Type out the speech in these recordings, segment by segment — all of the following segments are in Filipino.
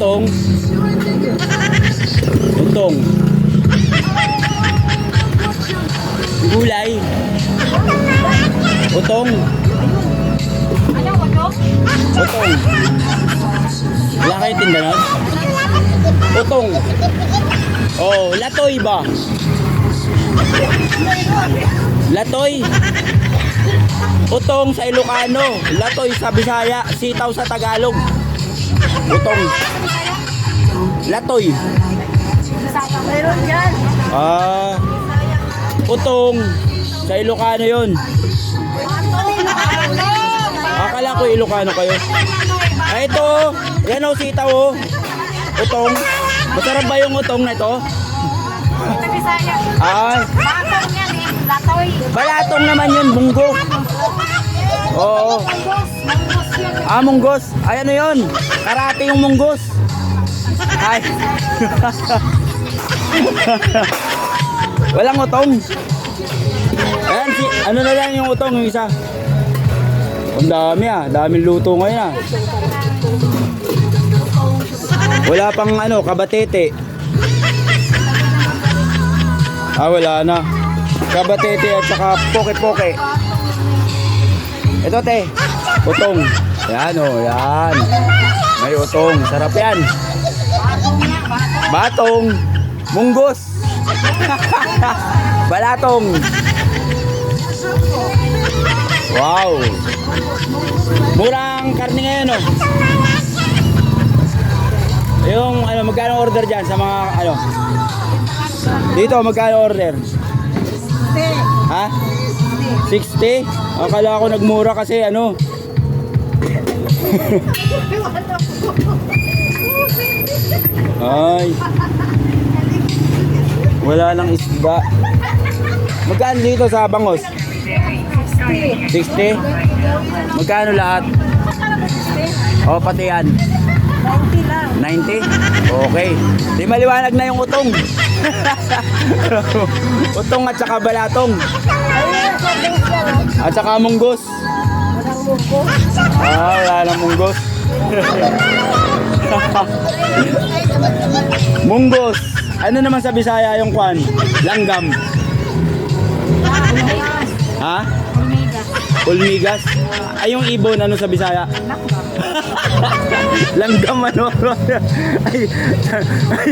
Utong. Utong. Gulay. Utong. Ano, ano? Utong. Wala kayo tinda? Utong. Oh, latoy ba? Latoy. Utong sa Ilocano, latoy sa Bisaya, sitaw sa Tagalog. Utong. Latoy. Meron yan. Ah. Utong sa Ilocano 'yon. Akala ko Ilocano kayo. Ah, ito. Yan o, sitaw o. Utong. Masarap ba yung utong na ito? Ay, yan eh. Balatong naman yun, munggo. Oo. Ah, munggos. Ay, ano yun? Karate yung munggos. Ay. Walang utong. Ayan, si, ano na lang yung utong, yung isa. Ang dami ah, daming luto ngayon ah. Wala pang ano, kabatete. Ah, wala na. Kabatete at saka poke-poke. Ito te, utong. Yan o, yan. May utong. Sarap yan. Batong. Munggos. Balatong. Wow. Murang karne ngayon oh. Yung ano, magkano order dyan sa mga ano? Dito, magkano order? Ha? 60? Akala ko nagmura kasi ano. Ay. Wala lang isda. Magkano dito sa Bangos? 60? Magkano lahat? O, pati yan. 90 lang. 90? Okay. Di maliwanag na yung utong. utong at saka balatong. At saka munggos. Buko. Ah, wala nang munggos. munggos. Ano naman sa Bisaya yung kwan? Langgam. Ha? Ulmigas. Ay, yung ibon, ano sa Bisaya? Langgam, ano? ay, ay,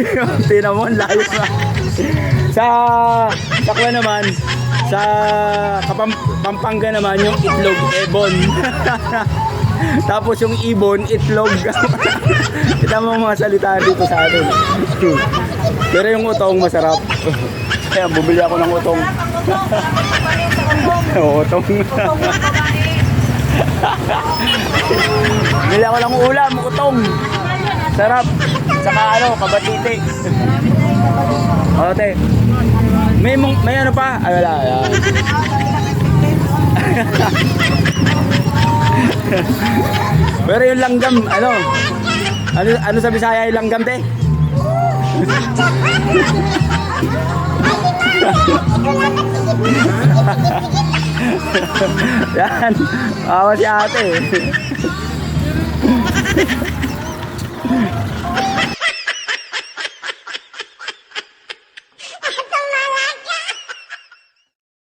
tinan mo, ang layo na. Sa, kwan naman, sa Kapam, Pampanga naman, yung itlog, ebon. Tapos yung ibon, itlog. Kita mo mga salita dito sa atin. Pero yung utong masarap. Kaya bumili ako ng utong. Utong. Bili ako ng ulam, utong. Sarap. Saka ano, kabatiti. Ote. May mong- may ano pa? Ay wala. wala. Pero yung langgam, ano? Ano ano sa Bisaya yung langgam, te? Yan. Awa si ate.